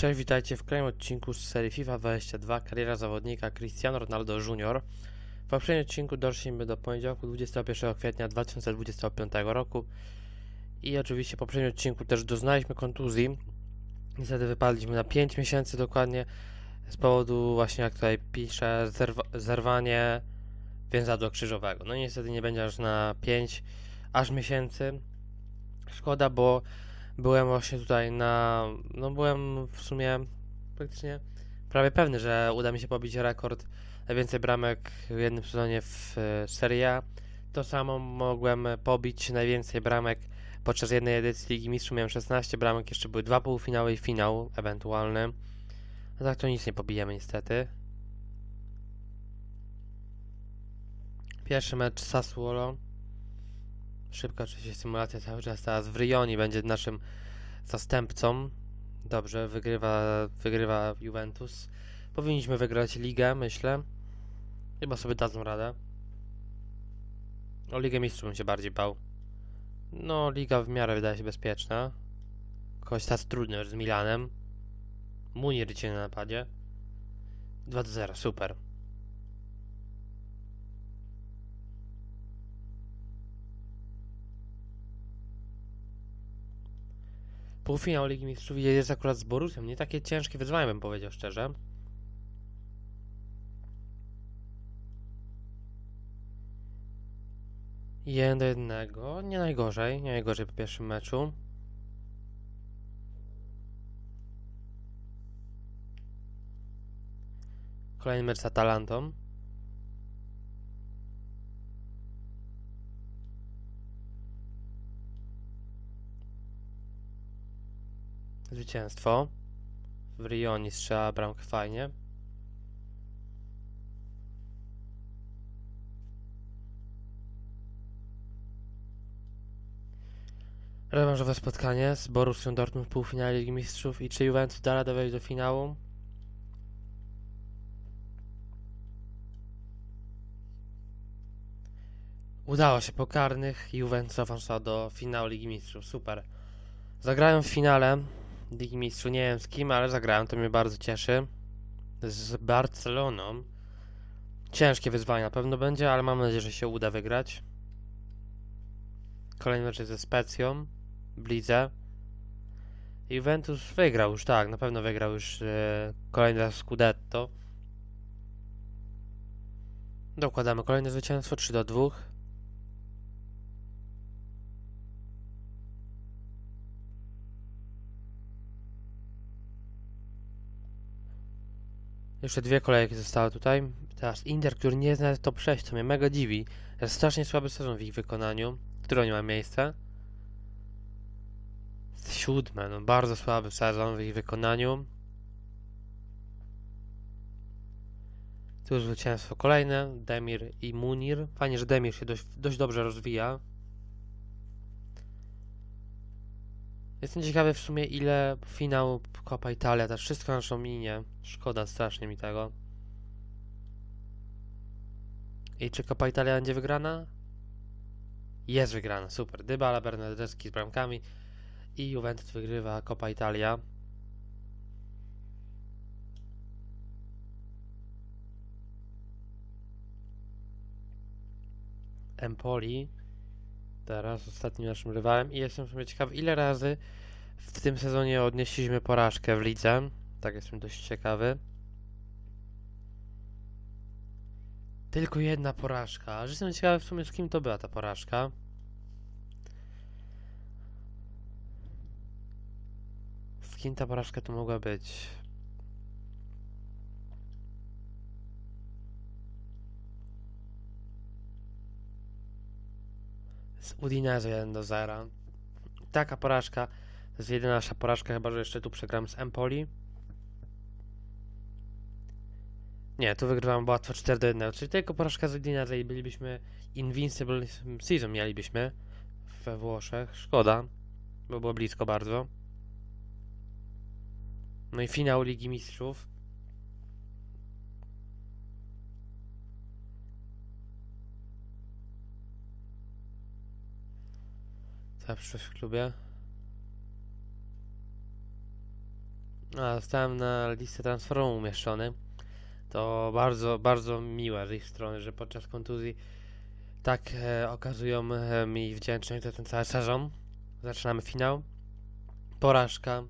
Cześć, witajcie w kolejnym odcinku z serii FIFA 22 Kariera zawodnika Cristiano Ronaldo Jr. W poprzednim odcinku doszliśmy do poniedziałku 21 kwietnia 2025 roku i oczywiście w poprzednim odcinku też doznaliśmy kontuzji. Niestety wypadliśmy na 5 miesięcy dokładnie z powodu właśnie jak tutaj pisze zerwa- zerwanie więzadła krzyżowego. No i niestety nie będzie aż na 5 aż miesięcy. Szkoda, bo byłem właśnie tutaj na. No, byłem w sumie praktycznie prawie pewny, że uda mi się pobić rekord najwięcej bramek w jednym sezonie w e, Serie A. To samo mogłem pobić najwięcej bramek podczas jednej edycji Ligi Mistrzów. Miałem 16 bramek, jeszcze były dwa półfinały i finał ewentualny. No tak to nic nie pobijemy niestety. Pierwszy mecz Sassuolo. Szybka oczywiście symulacja cały czas teraz w Rioni będzie naszym zastępcą. Dobrze, wygrywa, wygrywa Juventus. Powinniśmy wygrać ligę, myślę. Chyba sobie dadzą radę. O Ligę Mistrzów bym się bardziej bał. No, liga w miarę wydaje się bezpieczna. Kogoś teraz trudny już z Milanem. Munir dzisiaj na napadzie. 2 do 0, super. Półfinał Ligi Mistrzów jest akurat z Borusią. Nie takie ciężkie wyzwanie, bym powiedział szczerze. Jeden do jednego. Nie najgorzej. Nie najgorzej po pierwszym meczu. Kolejny mecz z Atalantą. Zwycięstwo. W Rioni strzela bramkę fajnie. Rewanżowe spotkanie z Borussią Dortmund w półfinale Ligi Mistrzów i czy Juventus da radę wejść do finału? Udało się po karnych. Juventus awansował do finału Ligi Mistrzów. Super. Zagrałem w finale Ligi Mistrzów. Nie wiem z kim, ale zagrałem. To mnie bardzo cieszy. Z Barceloną. Ciężkie wyzwanie na pewno będzie, ale mam nadzieję, że się uda wygrać. Kolejny mecz ze Specją w lidze. Juventus wygrał już, tak, na pewno wygrał już e, kolejny raz Scudetto. Dokładamy kolejne zwycięstwo 3 do 2. Jeszcze dwie kolejki zostały tutaj. Teraz Inter, który nie nawet top 6, co mnie mega dziwi. Jest strasznie słaby sezon w ich wykonaniu, który nie ma miejsca. Siódme, no bardzo słaby sezon w ich wykonaniu. Tu zwycięstwo kolejne, Demir i Munir. Fajnie, że Demir się dość, dość dobrze rozwija. Jestem ciekawy w sumie ile finał Copa Italia, to wszystko na naszą linię. Szkoda strasznie mi tego. I czy Copa Italia będzie wygrana? Jest wygrana, super. Dybala, Bernardeschi z bramkami i Juventus wygrywa Copa Italia. Empoli teraz ostatnim naszym rywalem i jestem sobie ciekawy ile razy w tym sezonie odnieśliśmy porażkę w lidze. Tak jestem dość ciekawy. Tylko jedna porażka. Aż jestem ciekawy w sumie z kim to była ta porażka. Z kim ta porażka to mogła być? Udinese 1 do 0. Taka porażka. To jest jedyna nasza porażka, chyba że jeszcze tu przegramy z Empoli. Nie, tu wygrywamy łatwo 4 do 1. Czyli tylko porażka z Udinese i bylibyśmy Invincible Season mielibyśmy we Włoszech. Szkoda, bo było blisko bardzo. No i finał Ligi Mistrzów. Co przyszłość w klubie? A, zostałem na listę transferową umieszczony. To bardzo, bardzo miłe z ich strony, że podczas kontuzji tak e, okazują e, mi wdzięczność za ten cały sezon. Zaczynamy finał. Porażka.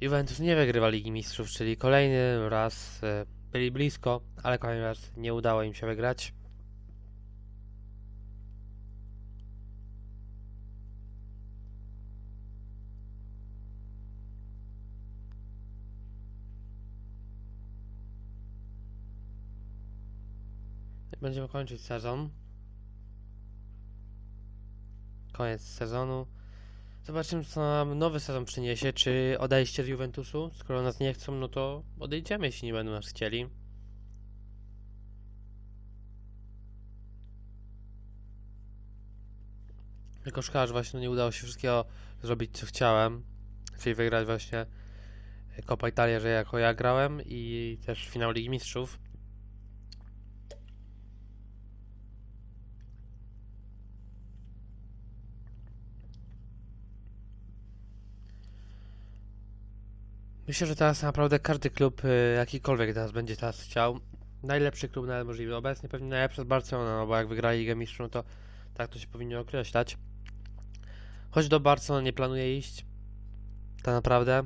Juventus nie wygrywa Ligi Mistrzów, czyli kolejny raz e, byli blisko, ale kolejny raz nie udało im się wygrać. Będziemy kończyć sezon. Koniec sezonu. Zobaczymy, co nam nowy sezon przyniesie. Czy odejście z Juventusu? Skoro nas nie chcą, no to odejdziemy, jeśli nie będą nas chcieli. Tylko szkoda, że właśnie nie udało się wszystkiego zrobić, co chciałem. Czyli wygrać właśnie Coppa Italia, że jako ja grałem i też finał Ligi Mistrzów. Myślę, że teraz naprawdę każdy klub, y, jakikolwiek teraz będzie teraz chciał, najlepszy klub nawet możliwy, obecnie pewnie najlepszy z Barcelona, no bo jak wygrali Ligę Mistrzów, no to tak to się powinno określać. Choć do Barcelony nie planuję iść, tak naprawdę.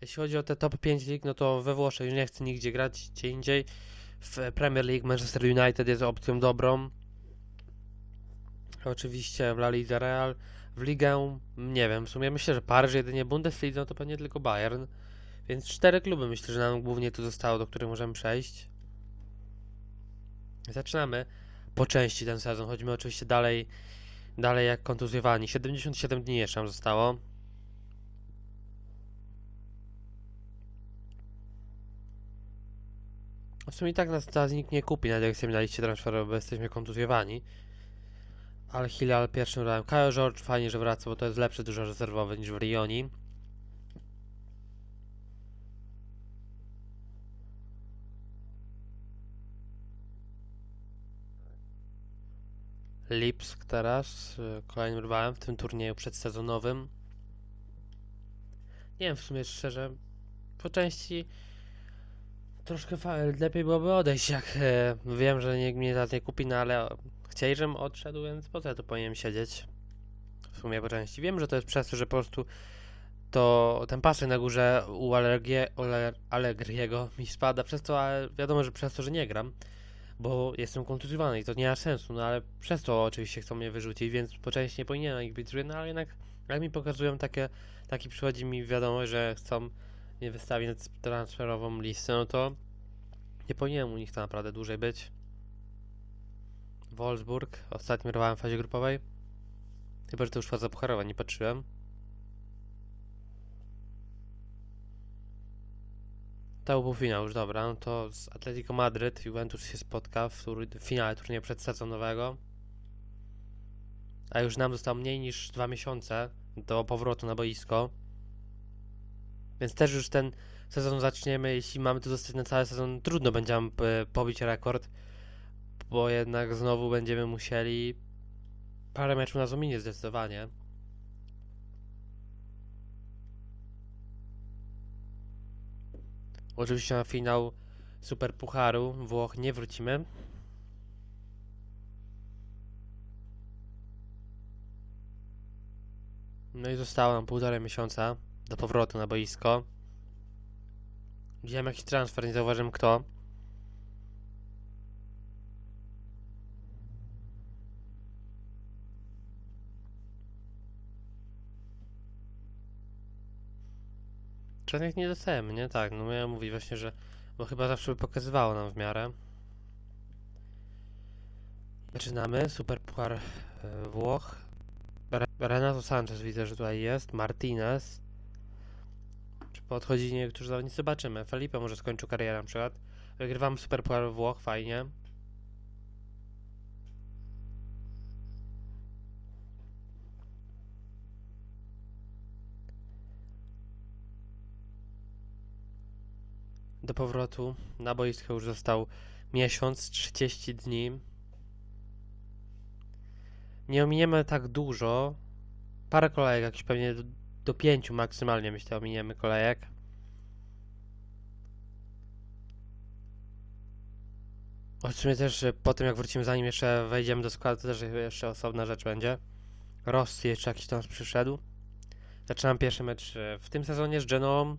Jeśli chodzi o te top 5 lig, no to we Włoszech już nie chcę nigdzie grać, gdzie indziej. W Premier League Manchester United jest opcją dobrą. Oczywiście w La Liga Real. W ligę, nie wiem, w sumie myślę, że Paryż jedynie Bundesliga, no to pewnie tylko Bayern. Więc cztery kluby myślę, że nam głównie tu zostało, do których możemy przejść. Zaczynamy po części ten sezon. Chodzimy oczywiście dalej, dalej jak kontuzjowani. 77 dni jeszcze nam zostało. W sumie i tak nas teraz nikt nie kupi, nawet jak chcemy na liście transferowej, bo jesteśmy kontuzjowani. Al Hilal pierwszym rodem. Kyle George fajnie, że wraca, bo to jest lepszy dużo rezerwowy niż w Rioni. Lipsk teraz, y, kolejnym rywalem w tym turnieju przedsezonowym. Nie wiem w sumie szczerze, po części troszkę lepiej byłoby odejść, jak e, wiem, że nikt mnie teraz nie kupi, no ale żebym odszedł, więc po co tu powinienem siedzieć? W sumie po części. Wiem, że to jest przez to, że po prostu to ten pasek na górze u Allergie, Aller- Allegriego mi spada przez to, ale wiadomo, że przez to, że nie gram, bo jestem kontuzjowany i to nie ma sensu, no ale przez to oczywiście chcą mnie wyrzucić, więc po części nie powinienem ich być zły, no ale jednak jak mi pokazują takie, taki przychodzi mi wiadomość, że chcą mnie wystawić na transferową listę, no to nie powinienem u nich to naprawdę dłużej być. Wolfsburg, ostatnim rywalem w fazie grupowej. Chyba, że to już faza pucharowa, nie patrzyłem. To był finał już, dobra. No to z Atletico Madryt Juventus się spotka w, tur- w finale turnieju przedsezonowego. A już nam zostało mniej niż dwa miesiące do powrotu na boisko. Więc też już ten sezon zaczniemy, jeśli mamy tu zostać na cały sezon, trudno będzie nam e, pobić rekord, bo jednak znowu będziemy musieli parę meczów na zominie zdecydowanie. Oczywiście na finał Super Pucharu Włoch nie wrócimy. No i zostało nam półtora miesiąca do powrotu na boisko. Widziałem jakiś transfer, nie zauważyłem kto. Żadnych nie dostajemy, nie? Tak, no miałem mówić właśnie, że... Bo chyba zawsze by pokazywało nam w miarę. Zaczynamy. Super Puchar e, Włoch. Re- Renato Sanchez widzę, że tutaj jest. Martinez. Czy podchodzi niektórzy zawodnicy? Zobaczymy. Felipe może skończył karierę na przykład. Wygrywamy Super Puchar Włoch, fajnie. Do powrotu na boisko już został miesiąc, 30 dni. Nie ominiemy tak dużo. Parę kolejek, jakieś pewnie do pięciu maksymalnie myślę ominiemy kolejek. O czym też po tym jak wrócimy, zanim jeszcze wejdziemy do składu, to też jeszcze osobna rzecz będzie. Rossi jeszcze jakiś tam przyszedł. Zaczynam pierwszy mecz e, w tym sezonie z Genoą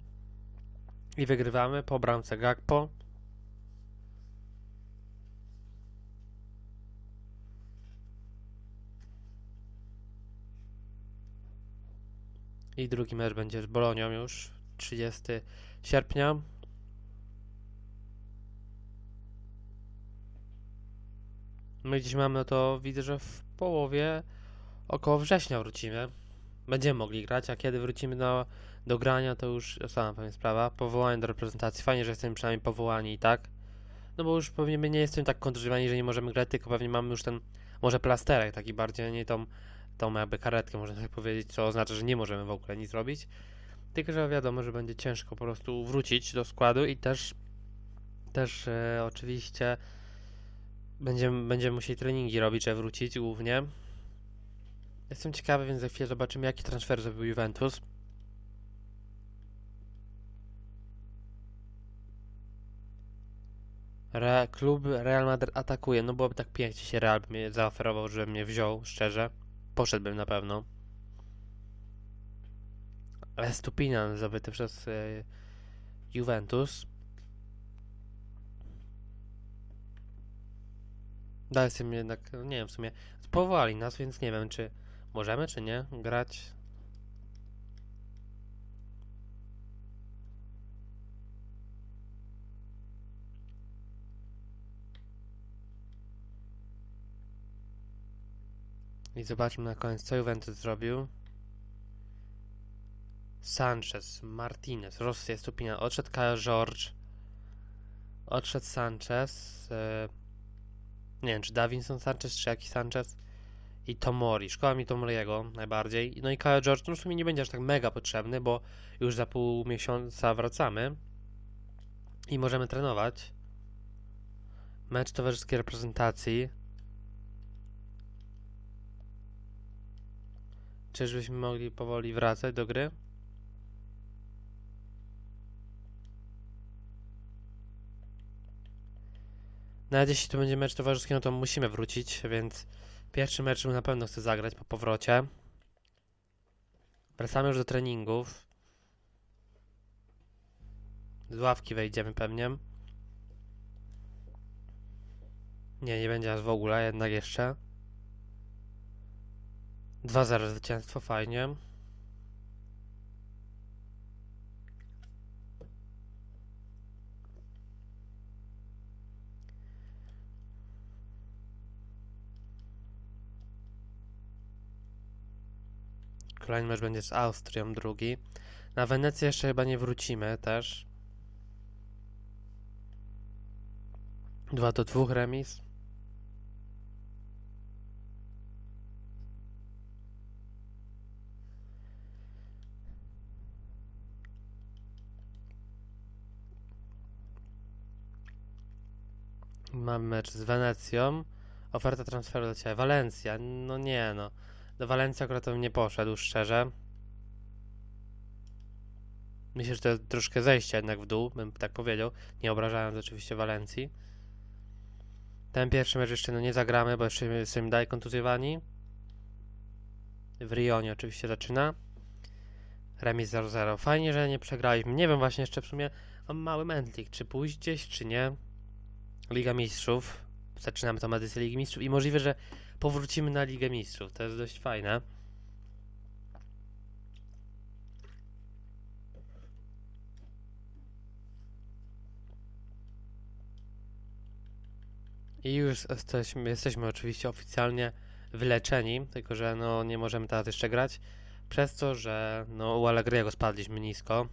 i wygrywamy po bramce Gakpo. I drugi mecz będzie z Bolonią już 30 sierpnia. My gdzieś mamy to, widzę, że w połowie około września wrócimy. Będziemy mogli grać, a kiedy wrócimy do, do grania, to już sama pewnie sprawa. Powołanie do reprezentacji. Fajnie, że jesteśmy przynajmniej powołani i tak. No bo już pewnie my nie jesteśmy tak kontuzjowani, że nie możemy grać, tylko pewnie mamy już ten, może plasterek taki bardziej, a nie tą, tą jakby karetkę, można tak powiedzieć, co oznacza, że nie możemy w ogóle nic robić. Tylko, że wiadomo, że będzie ciężko po prostu wrócić do składu i też, też e, oczywiście będziemy, będziemy musieli treningi robić, żeby wrócić głównie. Jestem ciekawy, więc za chwilę zobaczymy, jaki transfer zrobił Juventus. Re, klub Real Madrid atakuje, no byłoby tak pięknie się Real mnie zaoferował, że mnie wziął, szczerze. Poszedłbym na pewno. Ale Stupinan zdobyty przez e, Juventus. Dalej jestem jednak, no nie wiem, w sumie powołali nas, więc nie wiem, czy możemy, czy nie grać. I zobaczmy na koniec, co Juventus zrobił. Sanchez, Martinez, Rosja, Stupina, odszedł Kyle George, odszedł Sanchez, e, nie wiem, czy Davinson Sanchez, czy jakiś Sanchez i Tomori. Szkoła mi Tomoriego najbardziej. No i Kyle George, no w sumie nie będzie aż tak mega potrzebny, bo już za pół miesiąca wracamy i możemy trenować. Mecz towarzyskiej reprezentacji. Czyżbyśmy mogli powoli wracać do gry? Nawet jeśli to będzie mecz towarzyski, no to musimy wrócić, więc pierwszy mecz na pewno chcę zagrać po powrocie. Wracamy już do treningów. Z ławki wejdziemy pewnie. Nie, nie będzie aż w ogóle, jednak jeszcze. 2-0 zwycięstwo, fajnie. Kolejny mecz będzie z Austrią, drugi. Na Wenecję jeszcze chyba nie wrócimy też. 2 do 2 remis. Mamy mecz z Wenecją. Oferta transferu do Ciebie. Walencja. No nie no. Do Walencji akurat bym nie poszedł, szczerze. Myślę, że to jest troszkę zejście jednak w dół, bym tak powiedział. Nie obrażając oczywiście Walencji. Ten pierwszy mecz jeszcze no nie zagramy, bo jeszcze jesteśmy dalej kontuzjowani. W Rionie oczywiście zaczyna. Remis 0-0. Fajnie, że nie przegraliśmy. Nie wiem właśnie jeszcze w sumie mam mały mętlik, czy pójść gdzieś, czy nie. Liga Mistrzów. Zaczynamy tą edycję Ligi Mistrzów i możliwe, że powrócimy na Ligę Mistrzów. To jest dość fajne. I już jesteśmy, jesteśmy oczywiście oficjalnie wyleczeni, tylko że no nie możemy teraz jeszcze grać, przez to, że no u Allegriego spadliśmy nisko.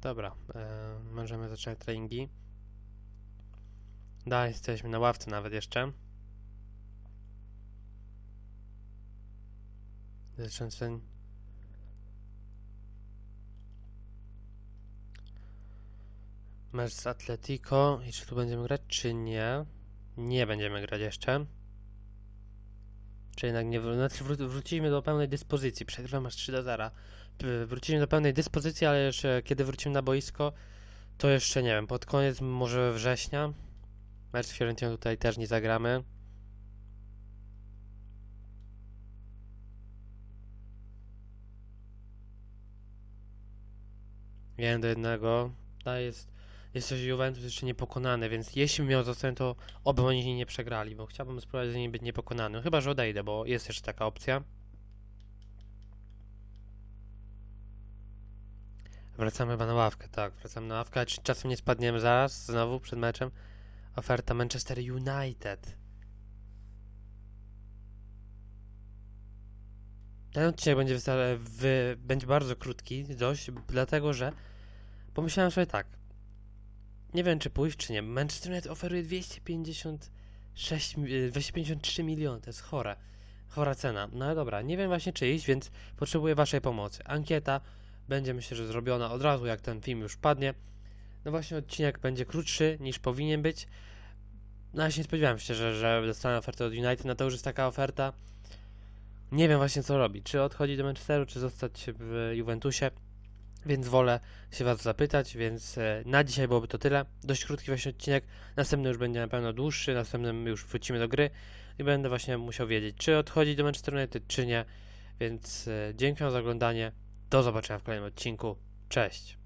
Dobra, e, możemy zaczynać treningi. Da, jesteśmy na ławce nawet jeszcze. Dotyczący... Mecz z Atletico. I czy tu będziemy grać, czy nie? Nie będziemy grać jeszcze. Czy jednak nie znaczy wró- wrócimy do pełnej dyspozycji. Przegrywam aż 3 do 0. P- Wrócimy do pełnej dyspozycji, ale jeszcze kiedy wrócimy na boisko, to jeszcze nie wiem. Pod koniec może września. Mecz z Fiorentiną tutaj też nie zagramy. Jeden do jednego. A jest, jest też Juventus jeszcze niepokonany, więc jeśli miał zostać, to oby oni nie przegrali, bo chciałbym spróbować z nimi być niepokonanym. Chyba, że odejdę, bo jest jeszcze taka opcja. Wracamy chyba na ławkę, tak, wracamy na ławkę, czy czasem nie spadniemy zaraz, znowu, przed meczem? Oferta Manchester United. Ten odcinek będzie, wy, będzie bardzo krótki, dość, dlatego że pomyślałem sobie tak. Nie wiem, czy pójść, czy nie. Manchester United oferuje 256, mi- e, 253 miliony, to jest chore. Chora cena. No ale dobra, nie wiem właśnie czy iść, więc potrzebuję waszej pomocy. Ankieta będzie myślę, że zrobiona od razu, jak ten film już padnie. No właśnie odcinek będzie krótszy niż powinien być. No ja się nie spodziewałem się, że, że dostanę ofertę od United, no to już jest taka oferta. Nie wiem właśnie co robić. Czy odchodzić do Manchesteru, czy zostać w Juventusie. Więc wolę się was zapytać, więc e, na dzisiaj byłoby to tyle. Dość krótki właśnie odcinek. Następny już będzie na pewno dłuższy. Następnym już wrócimy do gry i będę właśnie musiał wiedzieć, czy odchodzić do Manchester United, czy nie. Więc e, dzięki wam za oglądanie. Do zobaczenia w kolejnym odcinku. Cześć.